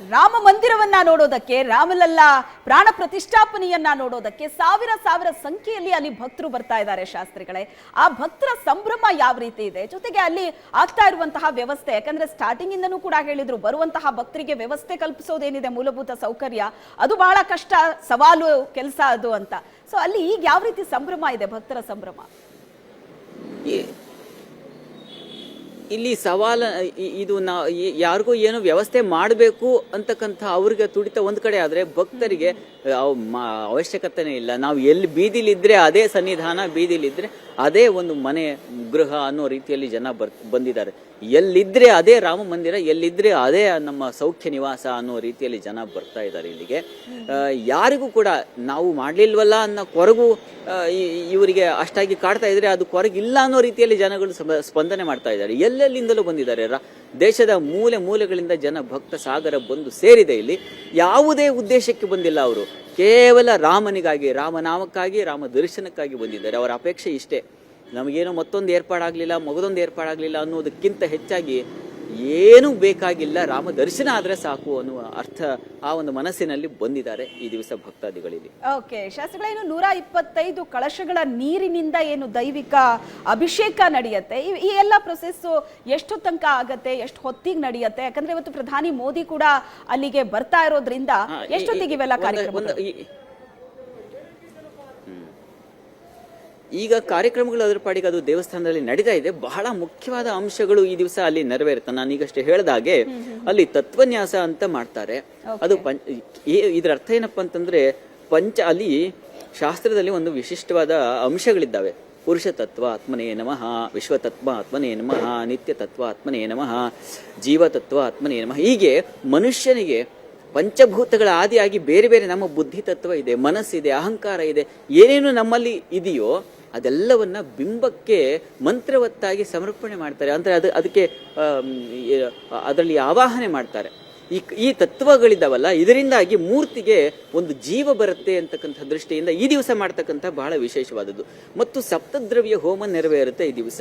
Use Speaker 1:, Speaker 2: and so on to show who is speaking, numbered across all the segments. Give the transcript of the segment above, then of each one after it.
Speaker 1: ರಾಮ ಮಂದಿರವನ್ನ ನೋಡೋದಕ್ಕೆ, ರಾಮಲಲ್ಲಾ ಪ್ರಾಣ ಪ್ರತಿಷ್ಠಾಪನೆಯನ್ನ ನೋಡೋದಕ್ಕೆ ಸಾವಿರ ಸಾವಿರ ಸಂಖ್ಯೆಯಲ್ಲಿ ಅಲ್ಲಿ ಭಕ್ತರು ಬರ್ತಾ ಇದ್ದಾರೆ ಶಾಸ್ತ್ರಿಗಳೇ. ಆ ಭಕ್ತರ ಸಂಭ್ರಮ ಯಾವ ರೀತಿ ಇದೆ? ಜೊತೆಗೆ ಅಲ್ಲಿ ಆಗ್ತಾ ಇರುವಂತಹ ವ್ಯವಸ್ಥೆ, ಯಾಕಂದ್ರೆ ಸ್ಟಾರ್ಟಿಂಗ್ ಇಂದನೂ ಕೂಡ ಹೇಳಿದ್ರು, ಬರುವಂತಹ ಭಕ್ತರಿಗೆ ವ್ಯವಸ್ಥೆ ಕಲ್ಪಿಸೋದೇನಿದೆ ಮೂಲಭೂತ ಸೌಕರ್ಯ, ಅದು ಬಹಳ ಕಷ್ಟ, ಸವಾಲು, ಕೆಲಸ ಅದು ಅಂತ. ಸೊ ಅಲ್ಲಿ ಈಗ ಯಾವ ರೀತಿ ಸಂಭ್ರಮ ಇದೆ ಭಕ್ತರ ಸಂಭ್ರಮ?
Speaker 2: ಇಲ್ಲಿ ಸವಾಲ ಇದು ನಾ ಯಾರಿಗೂ ಏನೋ ವ್ಯವಸ್ಥೆ ಮಾಡಬೇಕು ಅಂತಕ್ಕಂಥ ಅವ್ರಿಗೆ ತುಡಿತ ಒಂದು ಕಡೆ ಆದರೆ ಭಕ್ತರಿಗೆ ಅವಶ್ಯಕತೆನೇ ಇಲ್ಲ. ನಾವು ಎಲ್ಲಿ ಬೀದಿಲಿದ್ರೆ ಅದೇ ಸನ್ನಿಧಾನ, ಬೀದಿಲಿದ್ರೆ ಅದೇ ಒಂದು ಮನೆ, ಗೃಹ ಅನ್ನೋ ರೀತಿಯಲ್ಲಿ ಜನ ಬರ್, ಬಂದಿದ್ದಾರೆ. ಎಲ್ಲಿದ್ರೆ ಅದೇ ರಾಮ ಮಂದಿರ, ಎಲ್ಲಿದ್ರೆ ಅದೇ ನಮ್ಮ ಸೌಖ್ಯ ನಿವಾಸ ಅನ್ನೋ ರೀತಿಯಲ್ಲಿ ಜನ ಬರ್ತಾ ಇದ್ದಾರೆ ಇಲ್ಲಿಗೆ. ಯಾರಿಗೂ ಕೂಡ ನಾವು ಮಾಡಲಿಲ್ವಲ್ಲ ಅನ್ನೋ ಕೊರಗು ಇವರಿಗೆ ಅಷ್ಟಾಗಿ ಕಾಡ್ತಾ ಇದ್ರೆ ಅದು ಕೊರಗಿಲ್ಲ ಅನ್ನೋ ರೀತಿಯಲ್ಲಿ ಜನಗಳು ಸ್ಪ- ಸ್ಪಂದನೆ ಮಾಡ್ತಾ ಇದ್ದಾರೆ. ಎಲ್ಲೆಲ್ಲಿಂದಲೂ ಬಂದಿದ್ದಾರೆ. ರ- ದೇಶದ ಮೂಲೆ ಮೂಲೆಗಳಿಂದ ಜನ ಭಕ್ತ ಸಾಗರ ಬಂದು ಸೇರಿದೆ ಇಲ್ಲಿ. ಯಾವುದೇ ಉದ್ದೇಶಕ್ಕೆ ಬಂದಿಲ್ಲ ಅವರು. ಕೇವಲ ರಾಮನಿಗಾಗಿ, ರಾಮನಾಮಕ್ಕಾಗಿ, ರಾಮ ದರ್ಶನಕ್ಕಾಗಿ ಬಂದಿದ್ದಾರೆ. ಅವರ ಅಪೇಕ್ಷೆ ಇಷ್ಟೇ. ನಮಗೇನೋ ಮತ್ತೊಂದು ಏರ್ಪಾಡಾಗಲಿಲ್ಲ, ಮಗದೊಂದು ಏರ್ಪಾಡಾಗಲಿಲ್ಲ ಅನ್ನೋದಕ್ಕಿಂತ ಹೆಚ್ಚಾಗಿ ಏನೂ ಬೇಕಾಗಿಲ್ಲ ರಾಮ ದರ್ಶನ ಆದ್ರೆ ಸಾಕು ಅನ್ನುವ ಅರ್ಥ ಆ ಒಂದು ಮನಸ್ಸಿನಲ್ಲಿ ಬಂದಿದ್ದಾರೆ ಈ ದಿವಸ ಭಕ್ತಾದಿಗಳಲ್ಲಿ.
Speaker 1: ಓಕೆ ಶಾಸ್ತ್ರಿಗಳೇನು ನೂರ ಇಪ್ಪತ್ತೈದು ಕಳಶಗಳ ನೀರಿನಿಂದ ಏನು ದೈವಿಕ ಅಭಿಷೇಕ ನಡೆಯುತ್ತೆ? ಈ- ಎಲ್ಲ ಪ್ರೊಸೆಸ್ ಎಷ್ಟು ತನಕ ಆಗತ್ತೆ ಎಷ್ಟು ಹೊತ್ತಿಗೆ ನಡೆಯುತ್ತೆ? ಯಾಕಂದ್ರೆ ಇವತ್ತು ಪ್ರಧಾನಿ ಮೋದಿ ಕೂಡ ಅಲ್ಲಿಗೆ ಬರ್ತಾ ಇರೋದ್ರಿಂದ ಎಷ್ಟೊತ್ತಿಗೆ ಇವೆಲ್ಲ ಕಾರ್ಯಕ್ರಮ
Speaker 2: ಒಂದು- ಈ- ಹ್ಮ್. ಈಗ ಕಾರ್ಯಕ್ರಮಗಳು ಅದರ ಪಾಡಿಗೆ ಅದು ದೇವಸ್ಥಾನದಲ್ಲಿ ನಡೀತಾ ಇದೆ. ಬಹಳ ಮುಖ್ಯವಾದ ಅಂಶಗಳು ಈ ದಿವಸ ಅಲ್ಲಿ ನೆರವೇರುತ್ತೆ. ನಾನು ಈಗಷ್ಟೇ ಹೇಳ್ದಾಗೆ ಅಲ್ಲಿ ತತ್ವನ್ಯಾಸ ಅಂತ ಮಾಡ್ತಾರೆ. ಅದು ಪಂಚ ಇದರ ಅರ್ಥ ಏನಪ್ಪ ಅಂತಂದ್ರೆ ಪಂಚ ಅಲ್ಲಿ ಶಾಸ್ತ್ರದಲ್ಲಿ ಒಂದು ವಿಶಿಷ್ಟವಾದ ಅಂಶಗಳಿದ್ದಾವೆ. ಪುರುಷ ತತ್ವ ಆತ್ಮನೇ ನಮಃ ವಿಶ್ವತತ್ವ ಆತ್ಮನೇ ನಮಃ ನಿತ್ಯ ತತ್ವ ಆತ್ಮನೇ ನಮಃ ಜೀವ ತತ್ವ ಆತ್ಮನೇ ನಮಃ. ಹೀಗೆ ಮನುಷ್ಯನಿಗೆ ಪಂಚಭೂತಗಳ ಆದಿಯಾಗಿ ಬೇರೆ ಬೇರೆ ನಮ್ಮ ಬುದ್ಧಿ ತತ್ವ ಇದೆ, ಮನಸ್ಸಿದೆ, ಅಹಂಕಾರ ಇದೆ, ಏನೇನು ನಮ್ಮಲ್ಲಿ ಇದೆಯೋ ಅದೆಲ್ಲವನ್ನ ಬಿಂಬಕ್ಕೆ ಮಂತ್ರವತ್ತಾಗಿ ಸಮರ್ಪಣೆ ಮಾಡ್ತಾರೆ. ಅಂದರೆ ಅದು ಅದಕ್ಕೆ ಅದರಲ್ಲಿ ಆವಾಹನೆ ಮಾಡ್ತಾರೆ. ಈ ಈ ತತ್ವಗಳಿದಾವಲ್ಲ, ಇದರಿಂದಾಗಿ ಮೂರ್ತಿಗೆ ಒಂದು ಜೀವ ಬರುತ್ತೆ ಅಂತಕ್ಕಂಥ ದೃಷ್ಟಿಯಿಂದ ಈ ದಿವಸ ಮಾಡ್ತಕ್ಕಂಥ ಬಹಳ ವಿಶೇಷವಾದದ್ದು. ಮತ್ತು ಸಪ್ತದ್ರವ್ಯ ಹೋಮ ನೆರವೇರುತ್ತೆ ಈ ದಿವಸ.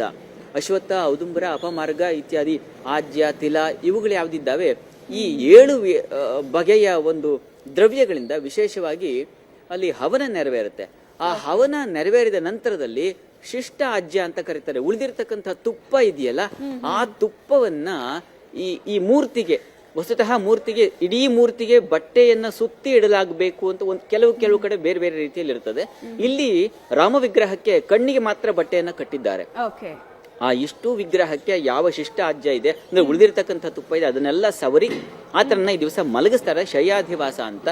Speaker 2: ಅಶ್ವತ್ಥ, ಔದುಂಬರ, ಅಪಮಾರ್ಗ ಇತ್ಯಾದಿ, ಆಜ್ಯ, ತಿಲ ಇವುಗಳು ಯಾವ್ದಿದ್ದಾವೆ? ಈ ಏಳು ಬಗೆಯ ಒಂದು ದ್ರವ್ಯಗಳಿಂದ ವಿಶೇಷವಾಗಿ ಅಲ್ಲಿ ಹವನ ನೆರವೇರುತ್ತೆ. ಆ ಹವನ ನೆರವೇರಿದ ನಂತರದಲ್ಲಿ ಶಿಷ್ಟ ಅಜ್ಜ ಅಂತ ಕರೀತಾರೆ. ಉಳಿದಿರ್ತಕ್ಕಂಥ ತುಪ್ಪ ಇದೆಯಲ್ಲ ಆ ತುಪ್ಪವನ್ನ ಈ ಈ ಮೂರ್ತಿಗೆ ವಸ್ತುತಃ ಮೂರ್ತಿಗೆ ಇಡೀ ಮೂರ್ತಿಗೆ ಬಟ್ಟೆಯನ್ನ ಸುತ್ತಿ ಇಡಲಾಗಬೇಕು ಅಂತ ಒಂದು ಕೆಲವು ಕೆಲವು ಕಡೆ ಬೇರೆ ಬೇರೆ ರೀತಿಯಲ್ಲಿ ಇರ್ತದೆ ಇಲ್ಲಿ ರಾಮ ವಿಗ್ರಹಕ್ಕೆ ಕಣ್ಣಿಗೆ ಮಾತ್ರ ಬಟ್ಟೆಯನ್ನ ಕಟ್ಟಿದ್ದಾರೆ.
Speaker 1: ಓಕೆ
Speaker 2: ಆ ಇಷ್ಟು ವಿಗ್ರಹಕ್ಕೆ ಯಾವ ಶಿಷ್ಟ ಆಜ್ಯ ಇದೆ ಅಂದ್ರೆ ಉಳಿದಿರ್ತಕ್ಕಂಥ ತುಪ್ಪ ಇದೆ. ಅದನ್ನೆಲ್ಲ ಸವರಿ ಆತನನ್ನ ಈ ದಿವಸ ಮಲಗಿಸ್ತಾರೆ. ಶಯ್ಯಾಧಿವಾಸ ಅಂತ.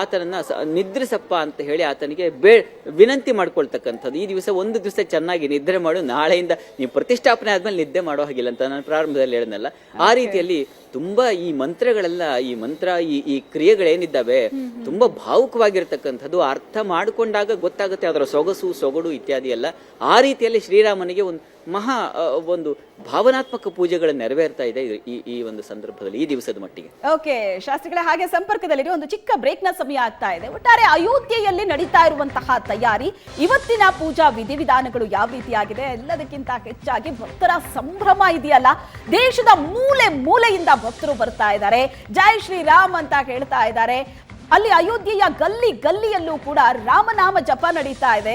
Speaker 2: ಆತನನ್ನ ನಿದ್ರಿಸಪ್ಪ ಅಂತ ಹೇಳಿ ಆತನಿಗೆ ಬೇ ವಿನಂತಿ ಮಾಡ್ಕೊಳ್ತಕ್ಕಂಥದ್ದು. ಈ ದಿವಸ ಒಂದು ದಿವಸ ಚೆನ್ನಾಗಿ ನಿದ್ರೆ ಮಾಡು. ನಾಳೆಯಿಂದ ನೀವು ಪ್ರತಿಷ್ಠಾಪನೆ ಆದ್ಮೇಲೆ ನಿದ್ದೆ ಮಾಡೋ ಹಾಗಿಲ್ಲ ಅಂತ ನಾನು ಪ್ರಾರಂಭದಲ್ಲಿ ಹೇಳಿದ್ನಲ್ಲ. ಆ ರೀತಿಯಲ್ಲಿ ತುಂಬಾ ಈ ಮಂತ್ರಗಳೆಲ್ಲ ಈ ಮಂತ್ರ ಈ ಈ ಕ್ರಿಯೆಗಳೇನಿದ್ದಾವೆ ತುಂಬಾ ಭಾವುಕವಾಗಿರ್ತಕ್ಕಂಥದ್ದು ಅರ್ಥ ಮಾಡಿಕೊಂಡಾಗ ಗೊತ್ತಾಗುತ್ತೆ. ಅದರ ಸೊಗಸು ಸೊಗಡು ಇತ್ಯಾದಿ ಎಲ್ಲ ಆ ರೀತಿಯಲ್ಲಿ ಶ್ರೀರಾಮನಿಗೆ ಒಂದು ಮಹಾ ಒಂದು ಭಾವನಾತ್ಮಕ ಪೂಜೆಗಳು ನೆರವೇರ್ತಾ ಇದೆ ಈ ಈ ಒಂದು ಸಂದರ್ಭದಲ್ಲಿ, ಈ ದಿವಸದ ಮಟ್ಟಿಗೆ.
Speaker 1: ಓಕೆ, ಶಾಸ್ತ್ರಿಗಳ, ಹಾಗೆ ಸಂಪರ್ಕದಲ್ಲಿ ಒಂದು ಚಿಕ್ಕ ಬ್ರೇಕ್ನ ಸಮಯ ಆಗ್ತಾ ಇದೆ. ಒಟ್ಟಾರೆ ಅಯೋಧ್ಯೆಯಲ್ಲಿ ನಡೀತಾ ಇರುವಂತಹ ತಯಾರಿ, ಇವತ್ತಿನ ಪೂಜಾ ವಿಧಿವಿಧಾನಗಳು ಯಾವ ರೀತಿಯಾಗಿದೆ? ಎಲ್ಲದಕ್ಕಿಂತ ಹೆಚ್ಚಾಗಿ ಭಕ್ತರ ಸಂಭ್ರಮ ಇದೆಯಲ್ಲ? ದೇಶದ ಮೂಲೆ ಮೂಲೆಯಿಂದ ಭಕ್ತರು ಬರ್ತಾ ಇದ್ದಾರೆ. ಜೈ ಶ್ರೀರಾಮ್ ಅಂತ ಹೇಳ್ತಾ ಇದ್ದಾರೆ. ಅಲ್ಲಿ ಅಯೋಧ್ಯೆಯ ಗಲ್ಲಿ ಗಲ್ಲಿಯಲ್ಲೂ ಕೂಡ ರಾಮನಾಮ ಜಪ ನಡೀತಾ ಇದೆ.